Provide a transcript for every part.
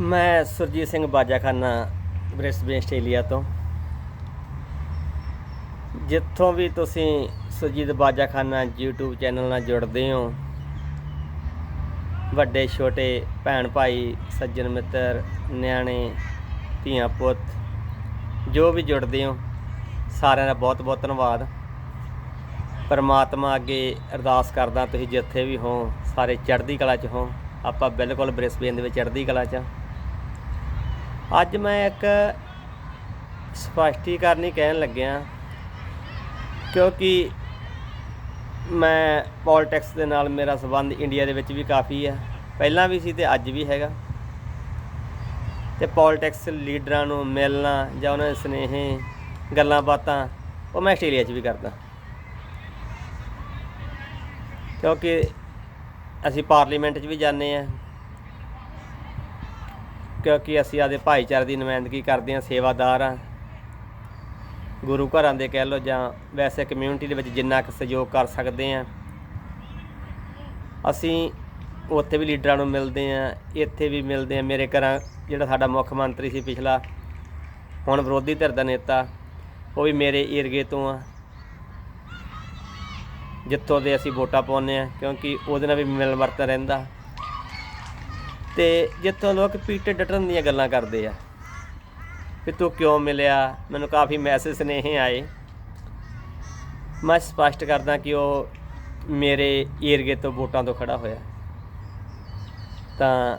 ਮੈਂ Surjit Singh Bajakhana Brisbane, Australia ਤੋਂ। ਜਿੱਥੋਂ ਵੀ ਤੁਸੀਂ ਸੁਰਜੀਤ ਬਾਜਾਖਾਨਾ YouTube ਚੈਨਲ ਨਾਲ ਜੁੜਦੇ ਹੋ, ਵੱਡੇ, ਛੋਟੇ ਭੈਣ ਭਾਈ, ਸੱਜਣ ਮਿੱਤਰ, ਨਿਆਣੇ, ਧੀਆਂ ਪੁੱਤ, ਜੋ ਵੀ ਜੁੜਦੇ ਹੋ, ਸਾਰਿਆਂ ਦਾ ਬਹੁਤ ਬਹੁਤ ਧੰਨਵਾਦ। ਪਰਮਾਤਮਾ ਅੱਗੇ ਅਰਦਾਸ ਕਰਦਾ, ਤੁਸੀਂ ਜਿੱਥੇ ਵੀ ਹੋ, ਸਾਰੇ ਚੜ੍ਹਦੀ ਕਲਾ 'ਚ ਹੋ। ਆਪਾਂ ਬਿਲਕੁਲ ਬ੍ਰਿਸਬੇਨ ਦੇ ਵਿੱਚ ਚੜ੍ਹਦੀ ਕਲਾ 'ਚ ਹਾਂ। ਅੱਜ ਮੈਂ ਇੱਕ ਸਪਸ਼ਟੀਕਰਨੀ ਕਹਿਣ ਲੱਗਿਆ, ਕਿਉਂਕਿ ਮੈਂ ਪੋਲਿਟਿਕਸ ਦੇ ਨਾਲ ਮੇਰਾ ਸੰਬੰਧ ਇੰਡੀਆ ਦੇ ਵਿੱਚ ਵੀ ਕਾਫੀ ਆ ਪਹਿਲਾਂ ਵੀ ਸੀ ਤੇ ਅੱਜ ਵੀ ਹੈਗਾ। ਤੇ ਪੋਲਿਟਿਕਸ ਲੀਡਰਾਂ ਨੂੰ ਮਿਲਣਾ ਜਾਂ ਉਹਨਾਂ ਦੇ ਸਨੇਹੇ, ਗੱਲਾਂ ਬਾਤਾਂ, ਉਹ ਮੈਂ ਆਸਟ੍ਰੇਲੀਆ 'ਚ ਵੀ ਕਰਦਾ। ਕਿਉਂਕਿ ਅਸੀਂ ਪਾਰਲੀਮੈਂਟ 'ਚ ਵੀ ਜਾਂਦੇ ਆ ਕਿਉਂਕਿ ਅਸੀਂ ਆਦੇ ਭਾਈਚਾਰੇ ਦੀ ਨੁਮਾਇੰਦਗੀ ਕਰਦੇ ਹਾਂ, ਸੇਵਾਦਾਰ ਹਾਂ। ਗੁਰੂ ਘਰਾਂ ਦੇ ਕਹਿ ਲਓ ਜਾਂ ਵੈਸੇ ਕਮਿਊਨਿਟੀ ਦੇ ਵਿੱਚ ਜਿੰਨਾ ਕੁ ਸਹਿਯੋਗ ਕਰ ਸਕਦੇ ਹਾਂ। ਅਸੀਂ ਉੱਥੇ ਵੀ ਲੀਡਰਾਂ ਨੂੰ ਮਿਲਦੇ ਆ ਇੱਥੇ ਵੀ ਮਿਲਦੇ ਆ ਮੇਰੇ ਘਰਾਂ ਜਿਹੜਾ ਸਾਡਾ ਮੁੱਖ ਮੰਤਰੀ ਸੀ ਪਿਛਲਾ, ਹੁਣ ਵਿਰੋਧੀ ਧਿਰ ਦਾ ਨੇਤਾ, ਉਹ ਵੀ ਮੇਰੇ ਏਰੀਏ ਤੋਂ ਆ। ਜਿੱਥੋਂ ਦੇ ਅਸੀਂ ਵੋਟਾਂ ਪਾਉਂਦੇ ਆ ਕਿਉਂਕਿ ਉਹਦੇ ਨਾਲ ਵੀ ਮਿਲ ਵਰਤ ਰਹਿੰਦਾ। ਤੇ ਜਿੱਥੋਂ ਲੋਕ ਪੀਟੇ ਡਟਣ ਦੀਆਂ ਗੱਲਾਂ ਕਰਦੇ ਆ ਵੀ ਤੂੰ ਕਿਉਂ ਮਿਲਿਆ? ਮੈਨੂੰ ਕਾਫੀ ਮੈਸੇਜ ਨੇ ਆਏ। ਮੈਂ ਸਪਸ਼ਟ ਕਰਦਾ ਕਿ ਉਹ ਮੇਰੇ ਏਰੀਏ ਤੋਂ ਵੋਟਾਂ ਤੋਂ ਖੜਾ ਹੋਇਆ। ਤਾਂ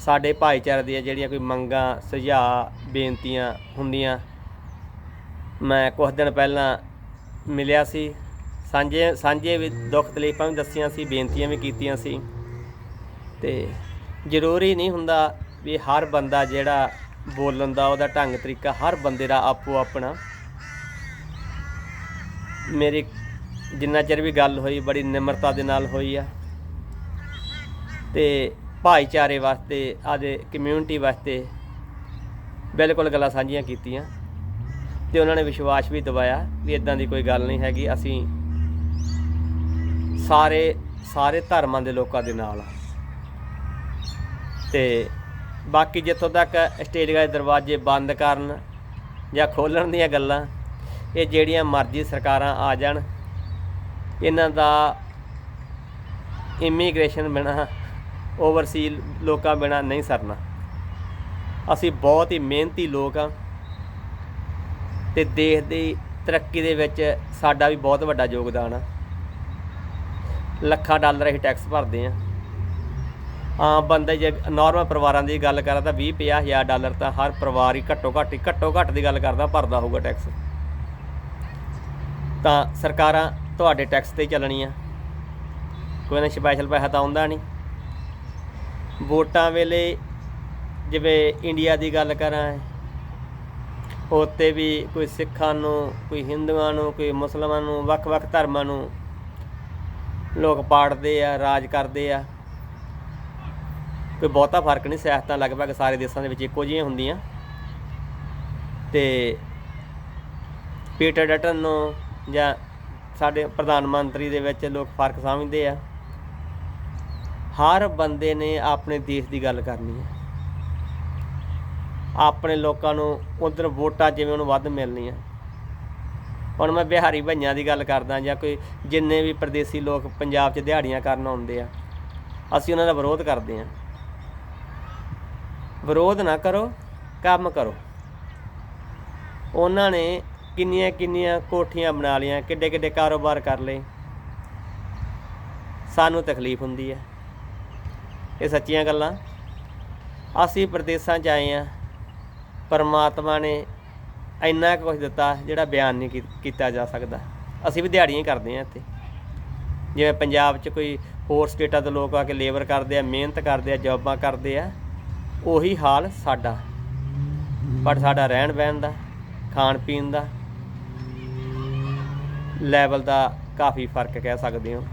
ਸਾਡੇ ਭਾਈਚਾਰੇ ਦੀਆਂ ਜਿਹੜੀਆਂ ਕੋਈ ਮੰਗਾਂ, ਸੁਝਾਅ, ਬੇਨਤੀਆਂ ਹੁੰਦੀਆਂ, ਮੈਂ ਕੁਝ ਦਿਨ ਪਹਿਲਾਂ ਮਿਲਿਆ ਸੀ। ਸਾਂਝੇ ਸਾਂਝੇ ਵੀ ਦੁੱਖ ਤਕਲੀਫਾਂ ਵੀ ਦੱਸੀਆਂ ਸੀ, ਬੇਨਤੀਆਂ ਵੀ ਕੀਤੀਆਂ ਸੀ। ਤੇ ਜ਼ਰੂਰੀ ਨਹੀਂ ਹੁੰਦਾ ਵੀ ਹਰ ਬੰਦਾ ਜਿਹੜਾ ਬੋਲਣ ਦਾ, ਉਹਦਾ ਢੰਗ ਤਰੀਕਾ ਹਰ ਬੰਦੇ ਦਾ ਆਪੋ ਆਪਣਾ। ਮੇਰੀ ਜਿੰਨਾ ਚਿਰ ਵੀ ਗੱਲ ਹੋਈ, ਬੜੀ ਨਿਮਰਤਾ ਦੇ ਨਾਲ ਹੋਈ ਆ। ਤੇ ਭਾਈਚਾਰੇ ਵਾਸਤੇ ਆਦੇ ਕਮਿਊਨਿਟੀ ਵਾਸਤੇ ਬਿਲਕੁਲ ਗੱਲਾਂ ਸਾਂਝੀਆਂ ਕੀਤੀਆਂ। ਤੇ ਉਹਨਾਂ ਨੇ ਵਿਸ਼ਵਾਸ ਵੀ ਦਿਵਾਇਆ ਵੀ ਇਦਾਂ ਦੀ ਕੋਈ ਗੱਲ ਨਹੀਂ ਹੈਗੀ। ਅਸੀਂ ਸਾਰੇ ਸਾਰੇ ਧਰਮਾਂ ਦੇ ਲੋਕਾਂ ਦੇ ਨਾਲ ਆ। ਤੇ ਬਾਕੀ ਜਿੱਥੋਂ ਤੱਕ ਆਸਟ੍ਰੇਲੀਆ ਦੇ ਦਰਵਾਜ਼ੇ ਬੰਦ ਕਰਨ ਜਾਂ ਖੋਲਣ ਦੀਆਂ ਗੱਲਾਂ, ਇਹ ਜਿਹੜੀਆਂ ਮਰਜ਼ੀ ਸਰਕਾਰਾਂ ਆ ਜਾਣ, ਇਹਨਾਂ ਦਾ ਇਮੀਗ੍ਰੇਸ਼ਨ ਬਿਨਾ ਓਵਰਸੀਲ ਲੋਕਾਂ ਬਿਨਾ ਨਹੀਂ ਸਰਨਾ। ਅਸੀਂ ਬਹੁਤ ਹੀ ਮਿਹਨਤੀ ਲੋਕ ਆ ਤੇ ਦੇਸ਼ ਦੀ ਤਰੱਕੀ ਦੇ ਵਿੱਚ ਸਾਡਾ ਵੀ ਬਹੁਤ ਵੱਡਾ ਯੋਗਦਾਨ ਆ। ਲੱਖਾਂ ਡਾਲਰ ਅਸੀਂ ਟੈਕਸ ਭਰਦੇ ਆ ਆਮ ਬੰਦੇ ਜੇ ਨਾਰਮਲ ਪਰਿਵਾਰਾਂ ਦੀ ਗੱਲ ਕਰਾਂ ਤਾਂ 20 50 ਹਜ਼ਾਰ ਡਾਲਰ ਤਾਂ ਹਰ ਪਰਿਵਾਰ ਹੀ ਘੱਟੋ ਘੱਟ ਹੀ ਘੱਟੋ ਘੱਟ ਦੀ ਗੱਲ ਕਰਦਾ, ਭਰਦਾ ਹੋਊਗਾ ਟੈਕਸ ਤਾਂ ਸਰਕਾਰਾਂ ਤੁਹਾਡੇ ਟੈਕਸ ਤੇ ਚੱਲਣੀਆਂ ਕੋਈ ਨਾ ਸਪੈਸ਼ਲ ਪੈਸਾ ਤਾਂ ਆਉਂਦਾ ਨਹੀਂ। ਵੋਟਾਂ ਵੇਲੇ ਜਿਵੇਂ ਇੰਡੀਆ ਦੀ ਗੱਲ ਕਰਾਂ ਉੱਤੇ ਵੀ ਕੋਈ ਸਿੱਖਾਂ ਨੂੰ, ਕੋਈ ਹਿੰਦੂਆਂ ਨੂੰ, ਕੋਈ ਮੁਸਲਮਾਨਾਂ ਨੂੰ, ਵੱਖ-ਵੱਖ ਧਰਮਾਂ ਨੂੰ ਲੋਕ ਪਾੜਦੇ ਆ, ਰਾਜ ਕਰਦੇ ਆ। ਕੋਈ ਬਹੁਤਾ ਫ਼ਰਕ ਨਹੀਂ, ਸਿਆਸਤਾਂ ਲਗਭਗ ਸਾਰੇ ਦੇਸ਼ਾਂ ਦੇ ਵਿੱਚ ਇੱਕੋ ਜਿਹੀਆਂ ਹੁੰਦੀਆਂ। ਤੇ ਪੀਟਰ ਡਟਨ ਨੂੰ ਜਾਂ ਸਾਡੇ ਪ੍ਰਧਾਨ ਮੰਤਰੀ ਦੇ ਵਿੱਚ ਲੋਕ ਫ਼ਰਕ ਸਮਝਦੇ ਆ। ਹਰ ਬੰਦੇ ਨੇ ਆਪਣੇ ਦੇਸ਼ ਦੀ ਗੱਲ ਕਰਨੀ ਹੈ ਆਪਣੇ ਲੋਕਾਂ ਨੂੰ ਉਧਰ ਵੋਟਾਂ ਜਿਵੇਂ ਉਹਨੂੰ ਵੱਧ ਮਿਲਣੀਆਂ। ਹੁਣ ਮੈਂ ਬਿਹਾਰੀ ਭਈਆਂ ਦੀ ਗੱਲ ਕਰਦਾ ਜਾਂ ਕੋਈ ਜਿੰਨੇ ਵੀ ਪਰਦੇਸੀ ਲੋਕ ਪੰਜਾਬ 'ਚ ਦਿਹਾੜੀਆਂ ਕਰਨ ਆਉਂਦੇ ਆ, ਅਸੀਂ ਉਹਨਾਂ ਦਾ ਵਿਰੋਧ ਕਰਦੇ ਆ। ਵਿਰੋਧ ਨਾ ਕਰੋ, ਕੰਮ ਕਰੋ। ਉਹਨਾਂ ਨੇ ਕਿੰਨੀਆਂ ਕਿੰਨੀਆਂ ਕੋਠੀਆਂ ਬਣਾ ਲਈਆਂ, ਕਿੱਡੇ ਕਿੱਡੇ ਕਾਰੋਬਾਰ ਕਰ ਲਏ। ਸਾਨੂੰ ਤਕਲੀਫ ਹੁੰਦੀ ਹੈ। ਇਹ ਸੱਚੀਆਂ ਗੱਲਾਂ। ਅਸੀਂ ਪ੍ਰਦੇਸ਼ਾਂ 'ਚ ਆਏ ਆ ਪਰਮਾਤਮਾ ਨੇ ਇੰਨਾ ਕੁਝ ਦਿੱਤਾ ਜਿਹੜਾ ਬਿਆਨ ਨਹੀਂ ਕੀ- ਕੀਤਾ ਜਾ ਸਕਦਾ। ਅਸੀਂ ਵੀ ਦਿਹਾੜੀਆਂ ਹੀ ਕਰਦੇ ਆ ਇੱਥੇ। ਜਿਵੇਂ ਪੰਜਾਬ 'ਚ ਕੋਈ ਹੋਰ ਸਟੇਟਾਂ ਦੇ ਲੋਕ ਆ ਕੇ ਲੇਬਰ ਕਰਦੇ ਆ, ਮਿਹਨਤ ਕਰਦੇ ਆ, ਜੌਬਾਂ ਕਰਦੇ ਆ। ਉਹੀ ਹਾਲ ਸਾਡਾ। ਪਰ ਸਾਡਾ ਰਹਿਣ ਬਹਿਣ ਦਾ, ਖਾਣ ਪੀਣ ਦਾ ਲੈਵਲ ਦਾ ਕਾਫੀ ਫ਼ਰਕ ਕਹਿ ਸਕਦੇ ਹੋ।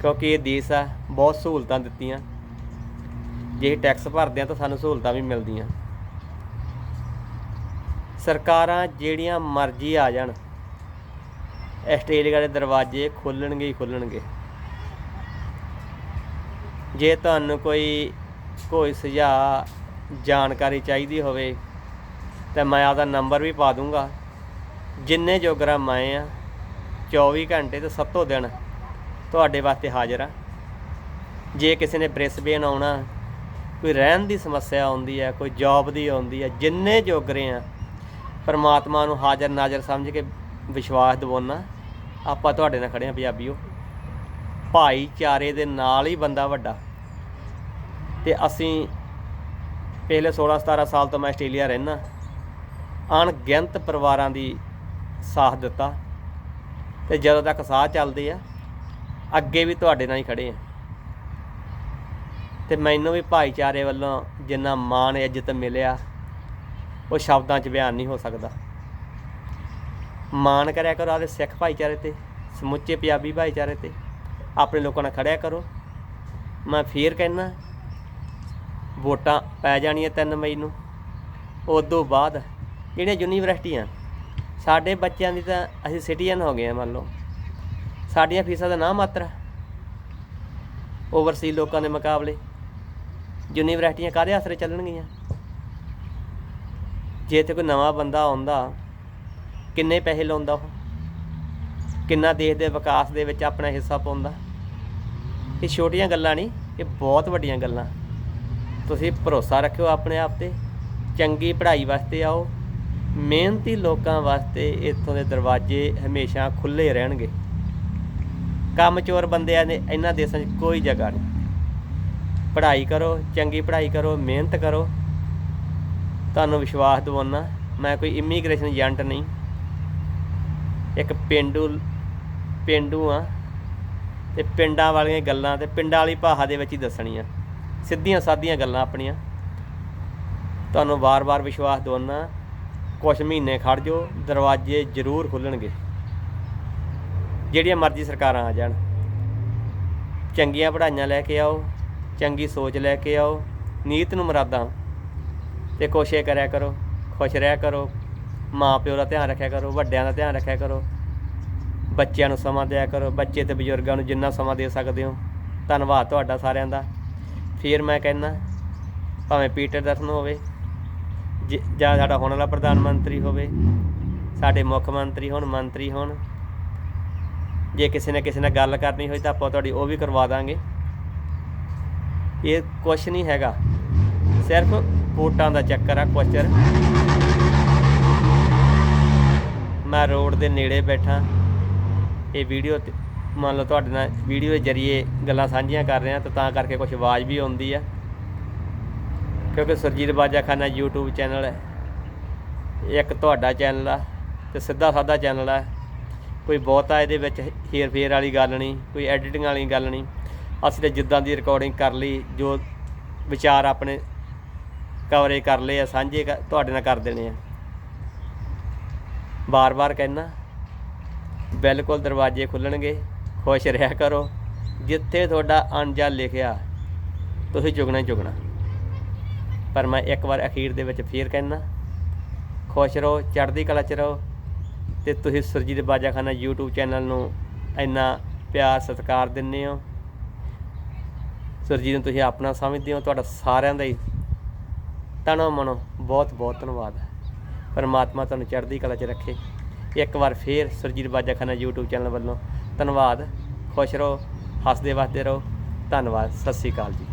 ਕਿਉਂਕਿ ਇਹ ਦੇਸ਼ ਆ, ਬਹੁਤ ਸਹੂਲਤਾਂ ਦਿੱਤੀਆਂ। ਜੇ ਟੈਕਸ ਭਰਦੇ ਆ ਤਾਂ ਸਾਨੂੰ ਸਹੂਲਤਾਂ ਵੀ ਮਿਲਦੀਆਂ। ਸਰਕਾਰਾਂ ਜਿਹੜੀਆਂ ਮਰਜ਼ੀ ਆ ਜਾਣ, ਆਸਟ੍ਰੇਲੀਆ ਦੇ ਦਰਵਾਜ਼ੇ ਖੋਲਣਗੇ ਹੀ ਖੋਲਣਗੇ। ਜੇ ਤੁਹਾਨੂੰ ਕੋਈ ਕੋਈ ਸੁਝਾਅ ਜਾਣਕਾਰੀ ਚਾਹੀਦੀ ਹੋਵੇ, ਤਾਂ ਮੈਂ ਆਪਦਾ ਨੰਬਰ ਵੀ ਪਾ ਦੂੰਗਾ। ਜਿੰਨੇ ਜੋਗਰਾ ਮੈਂ ਆ 24 ਘੰਟੇ ਤੇ ਸੱਤੋਂ ਦਿਨ ਤੁਹਾਡੇ ਵਾਸਤੇ ਹਾਜ਼ਰ ਆ। ਜੇ ਕਿਸੇ ਨੇ ਬ੍ਰਿਸਬੇਨ ਆਉਣਾ ਕੋਈ ਰਹਿਣ ਦੀ ਸਮੱਸਿਆ ਆਉਂਦੀ ਹੈ ਕੋਈ ਜੌਬ ਦੀ ਆਉਂਦੀ ਹੈ ਜਿੰਨੇ ਜੋਗਰੇ ਆ, ਪਰਮਾਤਮਾ ਨੂੰ ਹਾਜ਼ਰ ਨਾਜ਼ਰ ਸਮਝ ਕੇ ਵਿਸ਼ਵਾਸ ਦਿਵਾਉਣਾ ਆਪਾਂ ਤੁਹਾਡੇ ਨਾਲ ਖੜੇ ਆ ਪੰਜਾਬੀਓ। ਭਾਈਚਾਰੇ ਦੇ ਨਾਲ ਹੀ ਬੰਦਾ ਵੱਡਾ। ਤੇ ਅਸੀਂ ਪਿਛਲੇ 16 17 ਸਾਲ ਤੋਂ ਮੈਂ ਆਸਟ੍ਰੇਲੀਆ ਰਹਿਣਾ ਅਣਗਿਣਤ ਪਰਿਵਾਰਾਂ ਦੀ ਸਾਥ ਦਿੱਤਾ। ਤੇ ਜਦੋਂ ਤੱਕ ਸਾਹ ਚੱਲਦੇ ਆ, ਅੱਗੇ ਵੀ ਤੁਹਾਡੇ ਨਾਲ ਹੀ ਖੜੇ ਆ। ਤੇ ਮੈਨੂੰ ਵੀ ਭਾਈਚਾਰੇ ਵੱਲੋਂ ਜਿੰਨਾ ਮਾਣ, ਇੱਜ਼ਤ ਮਿਲਿਆ, ਉਹ ਸ਼ਬਦਾਂ 'ਚ ਬਿਆਨ ਨਹੀਂ ਹੋ ਸਕਦਾ। ਮਾਣ ਕਰਿਆ ਕਰੋ ਆਦੇ ਸਿੱਖ ਭਾਈਚਾਰੇ ਤੇ, ਸਮੁੱਚੇ ਪੰਜਾਬੀ ਭਾਈਚਾਰੇ ਤੇ। ਆਪਣੇ ਲੋਕਾਂ ਨਾਲ ਖੜਿਆ ਕਰੋ। ਮੈਂ ਫੇਰ ਕਹਿਣਾ ਵੋਟਾਂ ਪੈ ਜਾਣੀਆਂ 3 ਮਈ ਨੂੰ। ਉਸ ਤੋਂ ਬਾਅਦ ਜਿਹੜੀਆਂ ਯੂਨੀਵਰਸਿਟੀਆਂ? ਸਾਡੇ ਬੱਚਿਆਂ ਦੀ ਤਾਂ ਅਸੀਂ ਸਿਟੀਜ਼ਨ ਹੋ ਗਏ ਆ, ਮੰਨ ਲਓ। ਸਾਡੀਆਂ ਫੀਸਾਂ ਦਾ ਨਾ ਮਾਤਰ ਓਵਰਸੀ ਲੋਕਾਂ ਦੇ ਮੁਕਾਬਲੇ। ਯੂਨੀਵਰਸਿਟੀਆਂ ਕਾਹਦੇ ਆਸਰੇ ਚੱਲਣਗੀਆਂ? ਜੇ ਇੱਥੇ ਕੋਈ ਨਵਾਂ ਬੰਦਾ ਆਉਂਦਾ, ਕਿੰਨੇ ਪੈਸੇ ਲਾਉਂਦਾ ਉਹ? ਕਿੰਨਾ ਦੇਸ਼ ਦੇ ਵਿਕਾਸ ਦੇ ਵਿੱਚ ਆਪਣਾ ਹਿੱਸਾ ਪਾਉਂਦਾ? ਇਹ ਛੋਟੀਆਂ ਗੱਲਾਂ ਨਹੀਂ, ਇਹ ਬਹੁਤ ਵੱਡੀਆਂ ਗੱਲਾਂ। ਤੁਸੀਂ ਭਰੋਸਾ ਰੱਖਿਓ ਆਪਣੇ ਆਪ ਤੇ। ਚੰਗੀ ਪੜ੍ਹਾਈ ਵਾਸਤੇ ਆਓ। ਮਿਹਨਤੀ ਲੋਕਾਂ ਵਾਸਤੇ ਇੱਥੋਂ ਦੇ ਦਰਵਾਜ਼ੇ ਹਮੇਸ਼ਾ ਖੁੱਲੇ ਰਹਿਣਗੇ। ਕੰਮ ਚੋਰ ਬੰਦਿਆਂ ਨੇ ਇਹਨਾਂ ਦੇਸ਼ਾਂ 'ਚ ਕੋਈ ਜਗ੍ਹਾ ਨਹੀਂ। ਪੜ੍ਹਾਈ ਕਰੋ, ਚੰਗੀ ਪੜ੍ਹਾਈ ਕਰੋ, ਮਿਹਨਤ ਕਰੋ। ਤੁਹਾਨੂੰ ਵਿਸ਼ਵਾਸ ਦਿਵਾਉਣਾ ਮੈਂ ਕੋਈ ਇਮੀਗ੍ਰੇਸ਼ਨ ਏਜੰਟ ਨਹੀਂ। ਇੱਕ ਪਿੰਡੂ ਪਿੰਡੂ ਆ ਤੇ ਪਿੰਡਾਂ ਵਾਲੀਆਂ ਗੱਲਾਂ ਤੇ ਪਿੰਡਾਂ ਵਾਲੀ ਭਾਸ਼ਾ ਦੇ ਵਿੱਚ ਹੀ ਦੱਸਣੀਆਂ। ਸਿੱਧੀਆਂ ਸਾਦੀਆਂ ਗੱਲਾਂ ਆਪਣੀਆਂ। ਤੁਹਾਨੂੰ ਵਾਰ-ਵਾਰ ਵਿਸ਼ਵਾਸ ਦਿਵਾਉਣਾ ਕੁਝ ਮਹੀਨੇ ਖੜ ਜਾਓ, ਦਰਵਾਜ਼ੇ ਜ਼ਰੂਰ ਖੁੱਲਣਗੇ। ਜਿਹੜੀਆਂ ਮਰਜ਼ੀ ਸਰਕਾਰਾਂ ਆ ਜਾਣ। ਚੰਗੀਆਂ ਪੜ੍ਹਾਈਆਂ ਲੈ ਕੇ ਆਓ, ਚੰਗੀ ਸੋਚ ਲੈ ਕੇ ਆਓ, ਨੀਤ ਨੂੰ ਮਰਾਦਾਂ। ਤੇ ਕੋਸ਼ਿਸ਼ ਕਰਿਆ ਕਰੋ, ਖੁਸ਼ ਰਿਹਾ ਕਰੋ ਮਾਂ ਪਿਓ ਦਾ ਧਿਆਨ ਰੱਖਿਆ ਕਰੋ, ਵੱਡਿਆਂ ਦਾ ਧਿਆਨ ਰੱਖਿਆ ਕਰੋ। ਬੱਚਿਆਂ ਨੂੰ ਸਮਾਂ ਦਿਆ ਕਰੋ, ਬੱਚੇ ਤੇ ਬਜ਼ੁਰਗਾਂ ਨੂੰ ਜਿੰਨਾ ਸਮਾਂ ਦੇ ਸਕਦੇ ਹੋ। ਧੰਨਵਾਦ ਤੁਹਾਡਾ ਸਾਰਿਆਂ ਦਾ। ਫਿਰ ਮੈਂ ਕਹਿੰਦਾ, ਭਾਵੇਂ ਪੀਟਰ ਦਰਸ਼ਨ ਹੋਵੇ, ਜ- ਜਾਂ ਸਾਡਾ ਹੋਣ ਵਾਲਾ ਪ੍ਰਧਾਨ ਮੰਤਰੀ ਹੋਵੇ, ਸਾਡੇ ਮੁੱਖ ਮੰਤਰੀ ਹੋਣ ਮੰਤਰੀ ਹੋਣ, ਜੇ ਕਿਸੇ ਨੇ ਕਿਸੇ ਨਾਲ ਗੱਲ ਕਰਨੀ ਹੋਈ ਤਾਂ ਆਪਾਂ ਤੁਹਾਡੀ ਉਹ ਵੀ ਕਰਵਾ ਦਾਂਗੇ। ਇਹ ਕੁਛ ਨਹੀਂ ਹੈਗਾ, ਸਿਰਫ ਵੋਟਾਂ ਦਾ ਚੱਕਰ ਆ ਕੁਚਰ ਮੈਂ ਰੋਡ ਦੇ ਨੇੜੇ ਬੈਠਾ, ਇਹ ਵੀਡੀਓ ਮੰਨ ਲਓ ਤੁਹਾਡੇ ਨਾਲ ਵੀਡੀਓ ਦੇ ਜ਼ਰੀਏ ਗੱਲਾਂ ਸਾਂਝੀਆਂ ਕਰ ਰਹੇ ਹਾਂ, ਤਾਂ ਤਾਂ ਕਰਕੇ ਕੁਝ ਆਵਾਜ਼ ਵੀ ਆਉਂਦੀ ਆ। ਕਿਉਂਕਿ ਸੁਰਜੀਤ ਬਾਜਾਖਾਨਾ YouTube ਚੈਨਲ ਹੈ। ਇੱਕ ਤੁਹਾਡਾ ਚੈਨਲ ਆ ਤੇ ਸਿੱਧਾ ਸਾਦਾ ਚੈਨਲ ਆ। ਕੋਈ ਬਹੁਤਾ ਇਹਦੇ ਵਿੱਚ ਹੇਰ ਫੇਰ ਵਾਲੀ ਗੱਲ ਨਹੀਂ, ਕੋਈ ਐਡੀਟਿੰਗ ਵਾਲੀ ਗੱਲ ਨਹੀਂ। ਅਸੀਂ ਤੇ ਜਿੱਦਾਂ ਦੀ ਰਿਕਾਰਡਿੰਗ ਕਰ ਲਈ, ਜੋ ਵਿਚਾਰ ਆਪਣੇ ਕਵਰੇਜ ਕਰ ਲਏ ਆ, ਸਾਂਝੇ ਕਰ- ਤੁਹਾਡੇ ਨਾਲ ਕਰ ਦੇਣੇ ਆ। ਬਾਰ-ਬਾਰ ਕਹਿਣਾ ਬਿਲਕੁਲ ਦਰਵਾਜ਼ੇ ਖੁੱਲਣਗੇ। ਖੁਸ਼ ਰਿਹਾ ਕਰੋ, ਜਿੱਥੇ ਤੁਹਾਡਾ ਅਣਜਾ ਲਿਖਿਆ, ਤੁਸੀਂ ਜੁਗਣਾ ਹੀ ਜੁਗਣਾ ਪਰ ਮੈਂ ਇੱਕ ਵਾਰ ਅਖੀਰ ਦੇ ਵਿੱਚ ਫੇਰ ਕਹਿਣਾ ਖੁਸ਼ ਰਹੋ, ਚੜ੍ਹਦੀ ਕਲਾ ਚ ਰਹੋ, ਤੇ ਤੁਸੀਂ ਸੁਰਜੀਤ ਬਾਜਾਖਾਨਾ YouTube ਚੈਨਲ ਨੂੰ ਇੰਨਾ ਪਿਆਰ ਸਤਿਕਾਰ ਦਿੰਦੇ ਹੋ। ਸੁਰਜੀਤ ਨੂੰ ਤੁਸੀਂ ਆਪਣਾ ਸਮਝਦੇ ਹੋ, ਤੁਹਾਡਾ ਸਾਰਿਆਂ ਦਾ ਹੀ ਤਨੋ ਮਨੋ ਬਹੁਤ ਬਹੁਤ ਧੰਨਵਾਦ ਹੈ। ਪਰਮਾਤਮਾ ਤੁਹਾਨੂੰ ਚੜ੍ਹਦੀ ਕਲਾ 'ਚ ਰੱਖੇ। ਇੱਕ ਵਾਰ ਫੇਰ ਸੁਰਜੀਤ ਬਾਜਾਖਾਨਾ YouTube ਚੈਨਲ ਵੱਲੋਂ ਧੰਨਵਾਦ। ਖੁਸ਼ ਰਹੋ ਹੱਸਦੇ ਵੱਸਦੇ ਰਹੋ। ਧੰਨਵਾਦ। ਸਤਿ ਸ੍ਰੀ ਅਕਾਲ ਜੀ।